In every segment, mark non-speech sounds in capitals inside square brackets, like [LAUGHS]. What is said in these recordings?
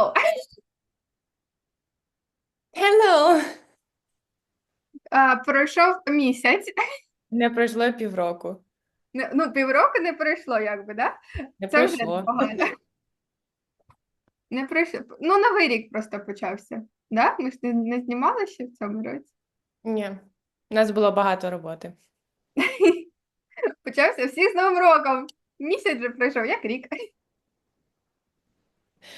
Hello! Hello! А, пройшов місяць. Не пройшло півроку. Не- Ну, півроку не пройшло, якби, да? Не Це вже пройшло. непогано. [LAUGHS] Не пройшло. Ну, новий рік просто почався. Да? Ми ж не, не знімали ще в цьому році. Ні. У нас було багато роботи. [LAUGHS] Почався всіх з Новим роком. Місяць вже пройшов, як рік.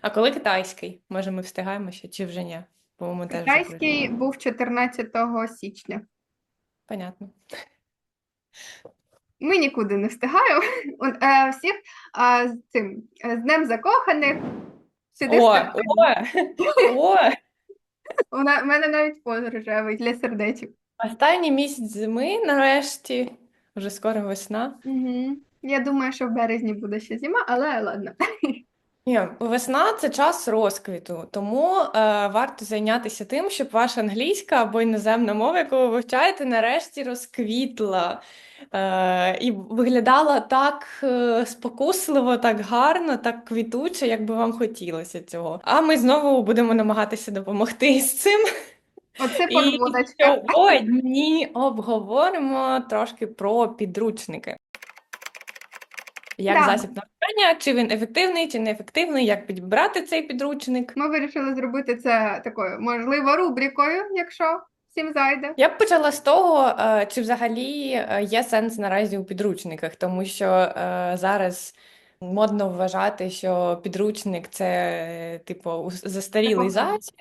А коли китайський? Може, ми встигаємо ще, чи вже ні? Теж вже пройшло. Китайський був 14 січня. Понятно. Ми нікуди не встигаємо. Е, всіх а, з цим е, з Днем закоханих. Сюди О, о, о! У мене навіть рожевий для сердечок. Останній місяць зими, нарешті. Вже скоро весна. Угу. Я думаю, що в березні буде ще зима, але ладно. Ні, весна це час розквіту, тому е, варто зайнятися тим, щоб ваша англійська або іноземна мова, яку ви вивчаєте, нарешті розквітла е, і виглядала так е, спокусливо, так гарно, так квітуче, як би вам хотілося цього. А ми знову будемо намагатися допомогти з цим. Оце І подводочка. сьогодні обговоримо трошки про підручники. Як Да. засіб навчання, чи він ефективний, чи неефективний, як підібрати цей підручник. Ми вирішили зробити це такою, можливо, рубрикою, якщо всім зайде. Я б почала з того, е, чи взагалі е, є сенс наразі у підручниках, тому що е, зараз модно вважати, що підручник це типу застарілий засіб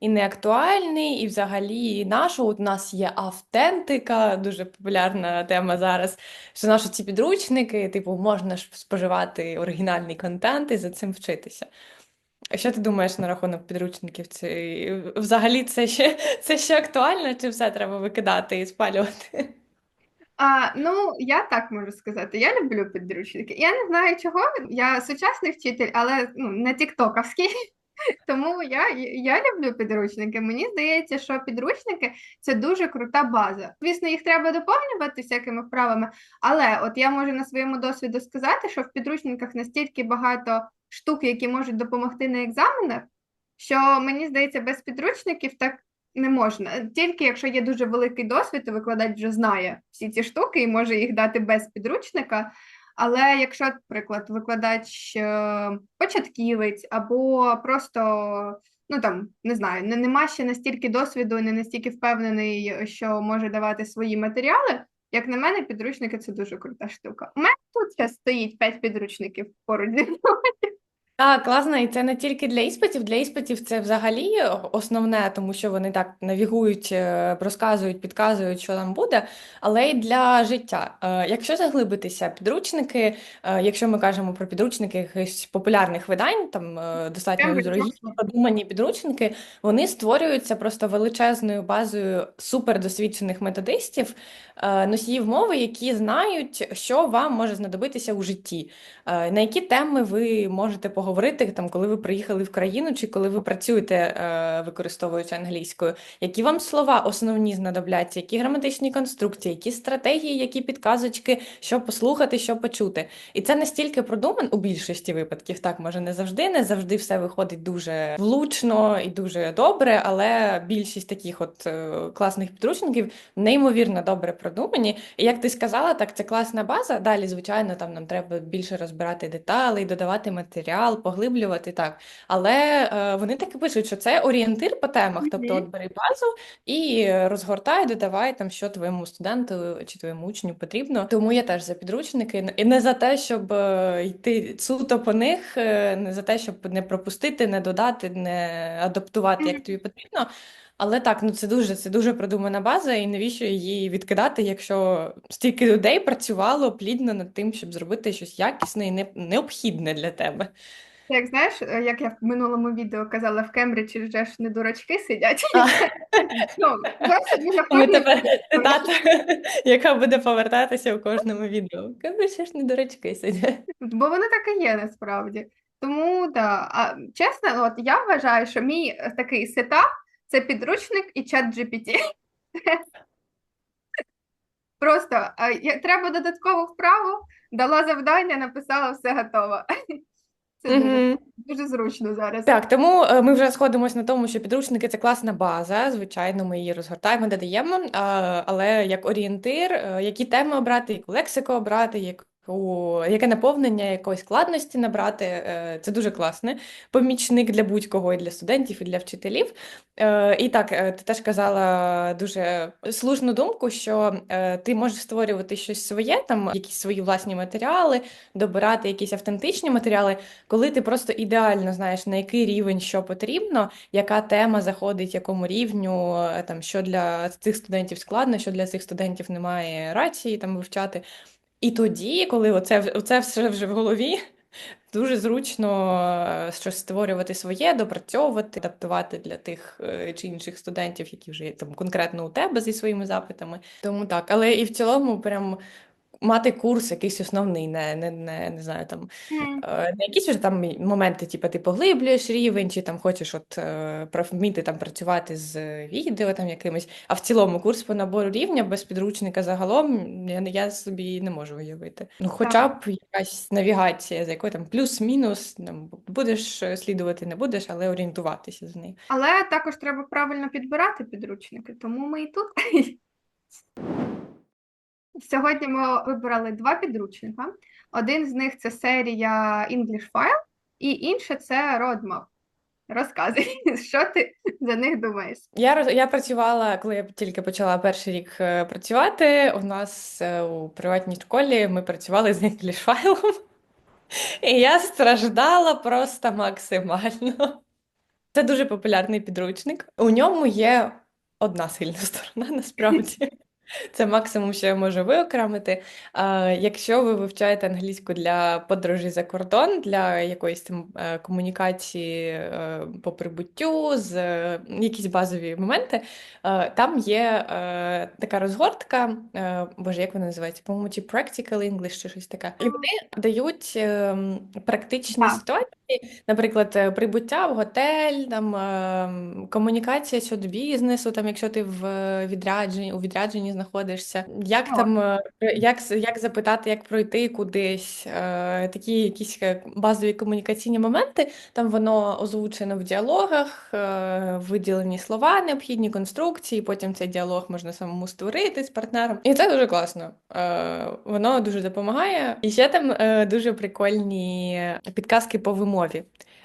і неактуальний, і взагалі наша у нас є автентика, дуже популярна тема зараз. Що наші ці підручники, типу, можна ж споживати оригінальний контент і за цим вчитися. Що ти думаєш на рахунок підручників? Це взагалі це ще це ще актуально, чи все треба викидати і спалювати? А, ну, я так можу сказати. Я люблю підручники. Я не знаю чого. Я сучасний вчитель, але ну, не тіктоковський. Тому я, я люблю підручники. Мені здається, що підручники це дуже крута база. Звісно, їх треба доповнювати всякими вправами, але от я можу на своєму досвіду сказати, що в підручниках настільки багато штук, які можуть допомогти на екзаменах, що мені здається, без підручників так не можна. Тільки якщо є дуже великий досвід, то викладач вже знає всі ці штуки і може їх дати без підручника. Але якщо, наприклад, викладач е, початківець або просто, ну там, не знаю, не, нема ще настільки досвіду не настільки впевнений, що може давати свої матеріали, як на мене, підручники це дуже крута штука. У мене тут зараз стоїть п'ять підручників поруч зі мною. Так, класно, і це не тільки для іспитів. Для іспитів це взагалі основне, тому що вони так навігують, е, розказують, підказують, що там буде, але й для життя. Е, Якщо заглибитися, підручники, е, якщо ми кажемо про підручники якихось популярних видань, там е, достатньо дорогі, продумані підручники, вони створюються просто величезною базою супердосвідчених методистів, е, носіїв мови, які знають, що вам може знадобитися у житті. Е, На які теми ви можете поговорити, там, коли ви приїхали в країну, чи коли ви працюєте, е, використовуючи англійською? Які вам слова основні знадобляться, які граматичні конструкції, які стратегії, які підказочки, що послухати, що почути? І це настільки продумано у більшості випадків, так, може, не завжди, не завжди все виходить дуже влучно і дуже добре, але більшість таких от е, класних підручників неймовірно добре продумані. І як ти сказала, так це класна база. Далі, звичайно, там нам треба більше розбирати деталі, додавати матеріал, поглиблювати так. Але е, вони так і пишуть, що це орієнтир по темах. Тобто, от бери базу і розгортай, додавай там, що твоєму студенту чи твоєму учню потрібно. Тому я теж за підручники і не за те, щоб е, йти суто по них, е, не за те, щоб не пропустити, не додати, не адаптувати, як тобі потрібно. Але так, ну це дуже, це дуже продумана база, і навіщо її відкидати, якщо стільки людей працювало плідно над тим, щоб зробити щось якісне і не- необхідне для тебе. Як знаєш, е, як я в минулому відео казала, в Кембриджі вже ж не дурачки сидять. [LAUGHS] Ну, Ми тепер цитата, [LAUGHS] яка буде повертатися у кожному відео. Що ж не дурачки сидять. Бо воно так і є насправді. Тому да. А чесно, от я вважаю, що мій е, такий сетап це підручник і чат GPT. [LAUGHS] Просто треба додаткову вправу, дала завдання, написала, все готово. [LAUGHS] Це дуже, Мгм. дуже зручно зараз. Так, тому е, ми вже сходимось на тому, що підручники це класна база. Звичайно, ми її розгортаємо, додаємо. Але як орієнтир, е, які теми обрати, яку лексику обрати, яку, яке наповнення якоїсь складності набрати, е, це дуже класний помічник для будь-кого, і для студентів, і для вчителів. Е, І так, е, ти теж казала дуже слушну думку, що ти можеш створювати щось своє, там якісь свої власні матеріали, добирати якісь автентичні матеріали коли ти просто ідеально знаєш, на який рівень що потрібно, яка тема заходить якому рівню, там, що для цих студентів складно, що для цих студентів немає рації там вивчати. І тоді, коли оце, оце все вже в голові, [LAUGHS] дуже зручно е, щось створювати своє, допрацьовувати, адаптувати для тих е, чи інших студентів, які вже є там конкретно у тебе зі своїми запитами. Тому так, але і в цілому, прям мати курс якийсь основний, не, не, не, не знаю, там. Е, Не якісь вже там моменти, типу, ти поглиблюєш рівень, чи там хочеш от е, вміти там працювати з відео там якимось, а в цілому курс по набору рівня без підручника загалом я, я собі не можу уявити. Ну, хоча б якась навігація, за якою там плюс-мінус, там, будеш е, слідувати, не будеш, але орієнтуватися з нею. Але також треба правильно підбирати підручники, тому ми і тут. [LAUGHS] Сьогодні ми вибрали два підручника. Один з них це серія English File, і інше це Roadmap. Розказуй, [LAUGHS] що ти за них думаєш? Я, я працювала, коли я тільки почала перший рік е, працювати. У нас е, у приватній школі ми працювали з English файлом. І я страждала просто максимально. Це дуже популярний підручник. У ньому є одна сильна сторона, [LAUGHS] насправді. Це максимум, що я можу виокремити. А, якщо ви вивчаєте англійську для подорожі за кордон, для якоїсь там е, комунікації е, по прибуттю, з е, якісь базові моменти, е, там є е, така розгортка, е, боже, як вона називається? По-моєму, чи Practical English, чи щось таке. І вони дають ем, практичні Так. ситуації, наприклад, е, прибуття в готель, там ем, комунікація щодо бізнесу, там, якщо ти в відрядженні, у відрядженні знаходишся, як там е, як, як запитати, як пройти кудись, е, такі якісь е, базові комунікаційні моменти. Там воно озвучено в діалогах, е, виділені слова, необхідні конструкції, потім цей діалог можна самому створити з партнером. І це дуже класно. Е, Воно дуже допомагає. І ще там е, дуже прикольні підказки по вимові.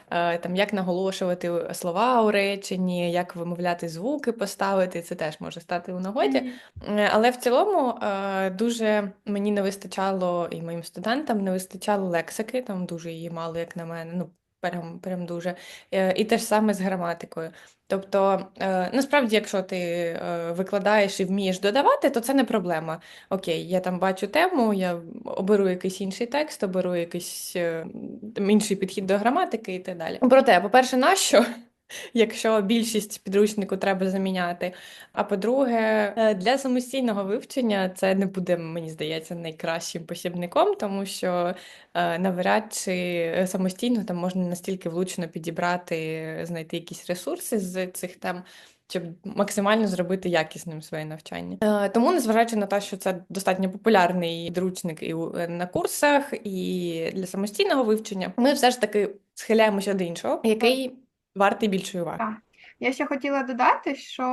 Е, Там як наголошувати слова у реченні, як вимовляти звуки, поставити, це теж може стати у нагоді. Mm-hmm. Але в цілому е, дуже мені не вистачало, і моїм студентам не вистачало лексики, там дуже її мало, як на мене. Ну, прям, прям дуже. Е, І те ж саме з граматикою. Тобто, е, насправді, якщо ти е, викладаєш і вмієш додавати, то це не проблема. Окей, я там бачу тему, я оберу якийсь інший текст, оберу якийсь інший підхід до граматики і так далі. Проте, по-перше, нащо? Якщо більшість підручнику треба заміняти. А по-друге, е, для самостійного вивчення це не буде, мені здається, найкращим посібником, тому що е, навряд чи самостійно там можна настільки влучно підібрати, знайти якісь ресурси з цих тем. Щоб максимально зробити якісним своє навчання. Е, Тому, незважаючи на те, що це достатньо популярний підручник і на курсах, і для самостійного вивчення, ми все ж таки схиляємося до іншого, який вартий більшої уваги. Так. Я ще хотіла додати, що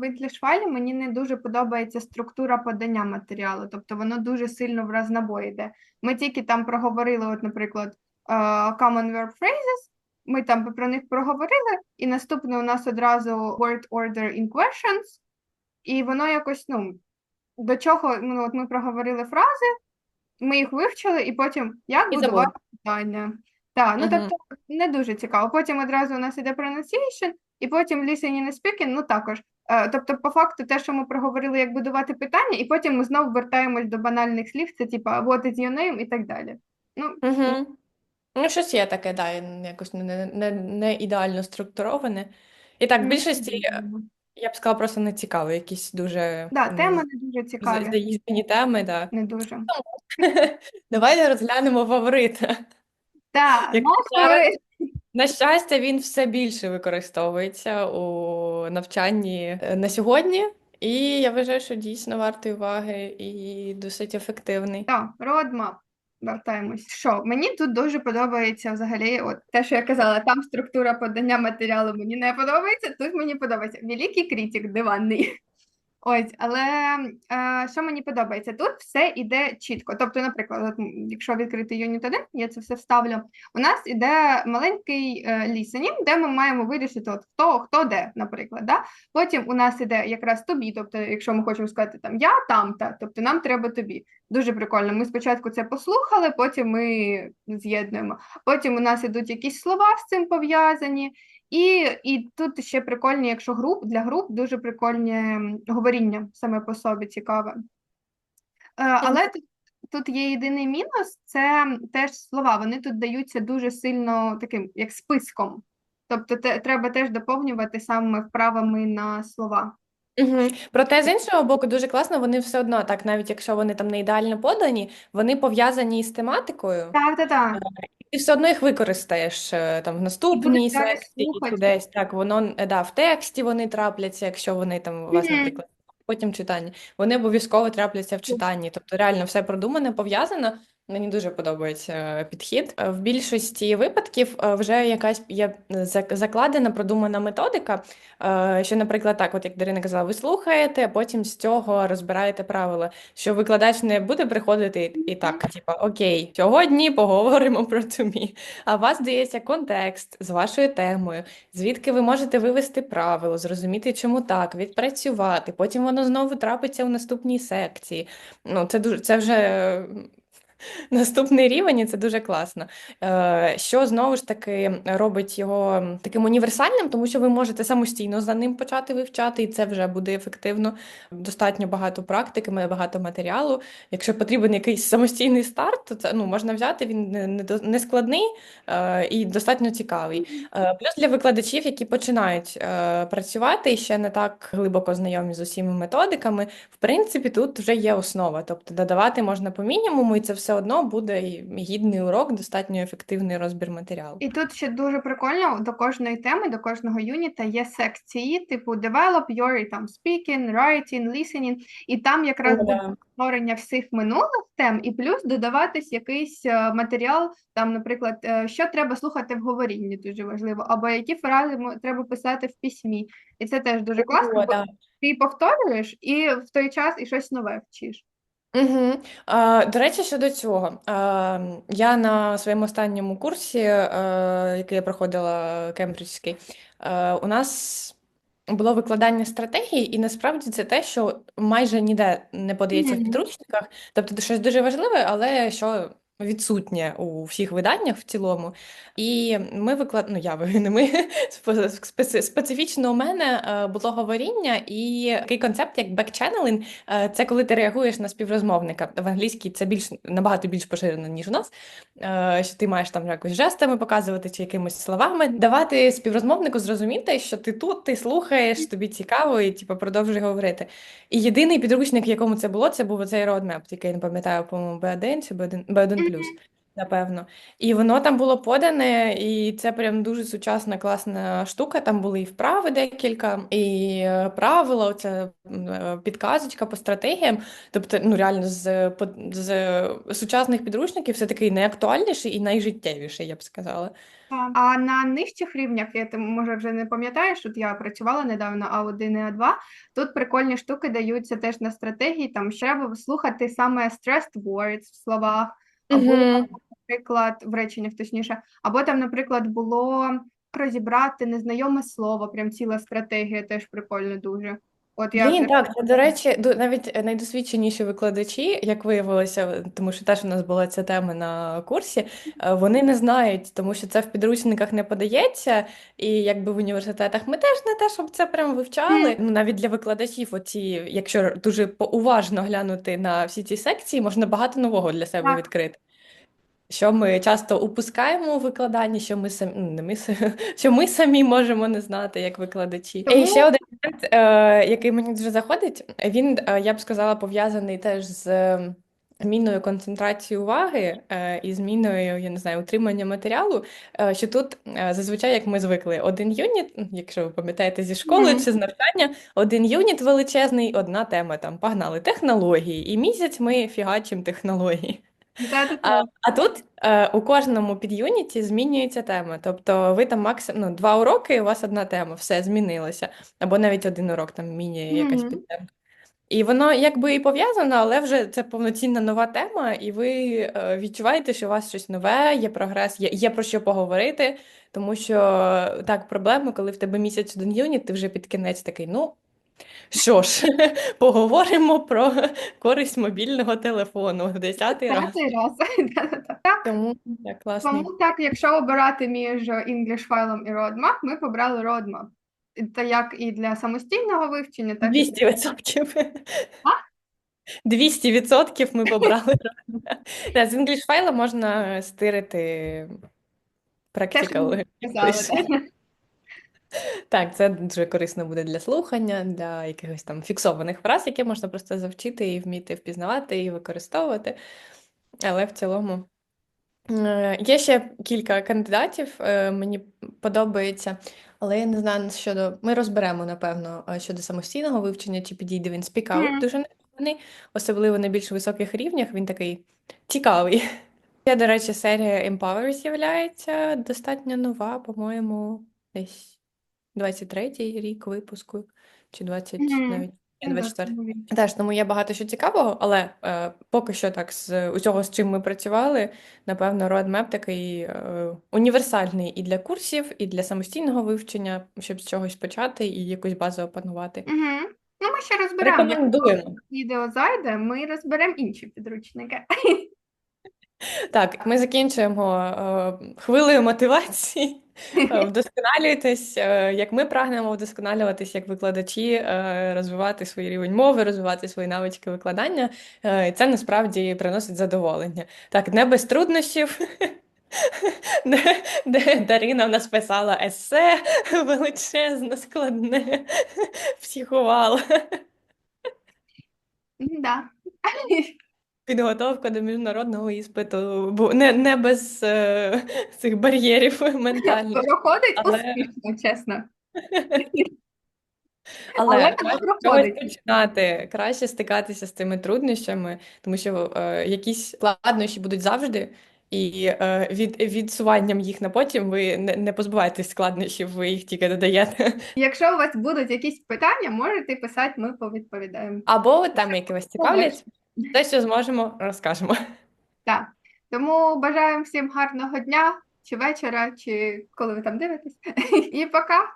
в English мені не дуже подобається структура подання матеріалу, тобто воно дуже сильно в разнобой йде. Ми тільки там проговорили, от, наприклад, е, common verb phrases, ми там про них проговорили, і наступне у нас одразу word order in questions, і воно якось, ну, до чого, ну, от ми проговорили фрази, ми їх вивчили, і потім як І будувати питання. Так, ну Мгм. тобто не дуже цікаво. Потім одразу у нас іде pronunciation, і потім listening і speaking, ну також. Е, Тобто, по факту, те, що ми проговорили, як будувати питання, і потім ми знову вертаємось до банальних слів, це типа what is your name і так далі. Ну, Угу. Ну, щось є таке, да, якось не, не, не ідеально структуроване. І так, в не більшості, е, я б сказала, просто не цікаво, якісь дуже Да, м, не дуже за- цікаві, заїздані теми, да. не дуже. [LAUGHS] Давайте розглянемо фаворита. Так, Як зараз- На щастя, він все більше використовується у навчанні е, на сьогодні, і я вважаю, що дійсно вартий уваги і досить ефективний. Так, roadmap. вертаємось. Що мені тут дуже подобається взагалі, от те, що я казала, там структура подання матеріалу мені не подобається. Тут мені подобається великий критик диванний. Ось, але е, що мені подобається, тут все іде чітко. Тобто, наприклад, якщо відкрити юніт 1, я це все вставлю. У нас іде маленький е, listening, де ми маємо вирішити, от хто хто де, наприклад. Да? Потім у нас іде якраз тобі, тобто, якщо ми хочемо сказати там я там-та, тобто нам треба тобі. Дуже прикольно. Ми спочатку це послухали, потім ми з'єднуємо. Потім у нас ідуть якісь слова з цим пов'язані. І, і тут ще прикольні, якщо груп для груп дуже прикольне говоріння саме по собі цікаве. Е, але тут, тут є єдиний мінус, це теж слова. Вони тут даються дуже сильно таким, як списком. Тобто те, треба теж доповнювати саме вправами на слова. Угу. Проте, з іншого боку, дуже класно, вони все одно, так, навіть якщо вони там не ідеально подані, вони пов'язані із тематикою, Так, так, так. І все одно їх використаєш е, там в наступній сесії, секції, кудись. Так, воно е, да, в тексті вони трапляться, якщо вони там у вас, наприклад, потім читання. Вони обов'язково трапляться в читанні. Тобто реально все продумане, пов'язано. Мені дуже подобається е, підхід. Е, В більшості випадків е, вже якась є зак- закладена, продумана методика. Що, наприклад, так, от як Дарина казала, ви слухаєте, а потім з цього розбираєте правила. Що викладач не буде приходити і, так, типа, окей, сьогодні поговоримо про тобі. А у вас дається контекст з вашою темою, звідки ви можете вивести правило, зрозуміти, чому так, відпрацювати. Потім воно знову трапиться в наступній секції. Ну, це дуже це вже наступний рівень, і це дуже класно. Е, Що знову ж таки робить його таким універсальним, тому що ви можете самостійно за ним почати вивчати, і це вже буде ефективно. Достатньо багато практики, багато матеріалу. Якщо потрібен якийсь самостійний старт, то це ну, можна взяти, він не, складний е, і достатньо цікавий. Е, Плюс для викладачів, які починають працювати і ще не так глибоко знайомі з усіма методиками, в принципі, тут вже є основа. Тобто додавати можна по мінімуму, і це все одно буде гідний урок, достатньо ефективний розбір матеріалу. І тут ще дуже прикольно до кожної теми, до кожного юніта є секції, типу develop your там speaking, writing, listening, і там якраз буде да. створення всіх минулих тем, і плюс додаватись якийсь е, матеріал, там, наприклад, е, що треба слухати в говорінні, дуже важливо, або які фрази треба писати в письмі. І це теж дуже класно, О, бо да. ти повторюєш і в той час і щось нове вчиш. Угу. А, до речі, щодо цього, а, я на своєму останньому курсі, а, який я проходила кембриджський, а, у нас було викладання стратегії, і насправді це те, що майже ніде не подається в підручниках. Тобто це щось дуже важливе, але що відсутнє у всіх виданнях в цілому. І ми виклад... ну я [LAUGHS] не ми специ- специфічно у мене е, було говоріння і такий концепт, як бекченнелінг, Е, Це коли ти реагуєш на співрозмовника. В англійській це більш набагато більш поширено, ніж у нас. Е, Що ти маєш там якось жестами показувати чи якимись словами, давати співрозмовнику зрозуміти, що ти тут, ти слухаєш, тобі цікаво, і типу, продовжуй говорити. І єдиний підручник, в якому це було, це був оцей roadmap, який я не пам'ятаю, по-моєму, B1 чи B1, B1+. Напевно, і воно там було подане, і це прям дуже сучасна, класна штука. Там були і вправи декілька, і е, правила, оця е, підказочка по стратегіям. Тобто, ну реально з, з сучасних підручників все такий найактуальніший і найжиттєвіший, я б сказала. А на нижчих рівнях, я ти може вже не пам'ятаєш, тут я працювала недавно А1 і А2, тут прикольні штуки даються теж на стратегії, там треба слухати саме stressed words в словах, або, наприклад, в реченнях точніше, або там, наприклад, було розібрати незнайоме слово, прям ціла стратегія, теж прикольно дуже. От я Блін, так, це, до речі, ду- навіть найдосвідченіші викладачі, як виявилося, тому що теж у нас була ця тема на курсі, е, вони не знають, тому що це в підручниках не подається, і якби в університетах ми теж не те, щоб це прям вивчали. Ну, навіть для викладачів, оці, якщо дуже по- уважно глянути на всі ці секції, можна багато нового для себе Так. відкрити. Що ми часто упускаємо у викладанні, що ми самі, ну, не ми, [LAUGHS] що ми самі можемо не знати як викладачі. Тому- І ще один момент, е, який мені дуже заходить, він, е, я б сказала, пов'язаний теж з е, зміною концентрації уваги е, і зміною, я не знаю, утримання матеріалу. Що тут зазвичай, як ми звикли, один юніт, якщо ви пам'ятаєте зі школи Мгм. чи з навчання, один юніт величезний, одна тема там погнали технології, і місяць ми фігачимо технології. А, а тут е, у кожному підюніті змінюється тема. Тобто ви там максимум ну, два уроки, і у вас одна тема, все змінилося. Або навіть один урок, там міні якась Мгм. підтемка. І воно якби і пов'язано, але вже це повноцінна нова тема, і ви е, відчуваєте, що у вас щось нове, є прогрес, є, є про що поговорити. Тому що так, проблема, коли в тебе місяць один юніт, ти вже під кінець такий, ну. Що ж, [LAUGHS] поговоримо про користь мобільного телефону десятий раз. Раз. [LAUGHS] Тому так, класний. тому так, якщо обирати між English файлом і Roadmap, ми побрали Roadmap. Та як і для самостійного вивчення, так і 200 відсотків. 200 [LAUGHS] відсотків ми побрали. З English файла можна стирити те, що practical. ми сказали. да. Так, це дуже корисно буде для слухання, для якихось там фіксованих фраз, які можна просто завчити і вміти впізнавати і використовувати. Але в цілому е, є ще кілька кандидатів, е, мені подобається, але я не знаю щодо. Ми розберемо, напевно, е, щодо самостійного вивчення, чи підійде він Out Мгм. дуже непоганий, особливо на більш високих рівнях. Він такий цікавий. Ще, до речі, серія Empower з'являється достатньо нова, по-моєму, десь 23-й рік випуску, чи 20, Мгм. навіть ні, Ну, да, 24. Теж тому є багато що цікавого, але е, поки що так з усього, з чим ми працювали, напевно, Roadmap такий е, універсальний і для курсів, і для самостійного вивчення, щоб з чогось почати і якусь базу опанувати. Мгм. Ну, ми ще розберемо. Якщо відео зайде, ми розберемо інші підручники. Так, ми закінчуємо е, хвилею мотивації. Е, [LAUGHS] Вдосконалюйтесь, е, як ми прагнемо вдосконалюватись як викладачі, е, розвивати свій рівень мови, розвивати свої навички викладання. Е, І це насправді приносить задоволення. Так, не без труднощів. [LAUGHS] Де, де Дарина в нас писала есе [LAUGHS] величезне, складне, психувала. Да. Підготовка до міжнародного іспиту бу- не, не без е, [LAUGHS] цих бар'єрів [LAUGHS] ментальних. Проходить Але- успішно, чесно. [LAUGHS] Але Але краще починати, краще стикатися з цими труднощами, тому що е, якісь складнощі будуть завжди, і е, від, відсуванням їх на потім ви не, не позбуваєтесь складнощів, ви їх тільки додаєте. Якщо у вас будуть якісь питання, можете писати, ми повідповідаємо. Або там, які вас цікавлять, те, що зможемо, розкажемо. Так. Тому бажаємо всім гарного дня, чи вечора, чи коли ви там дивитесь. [LAUGHS] І пока!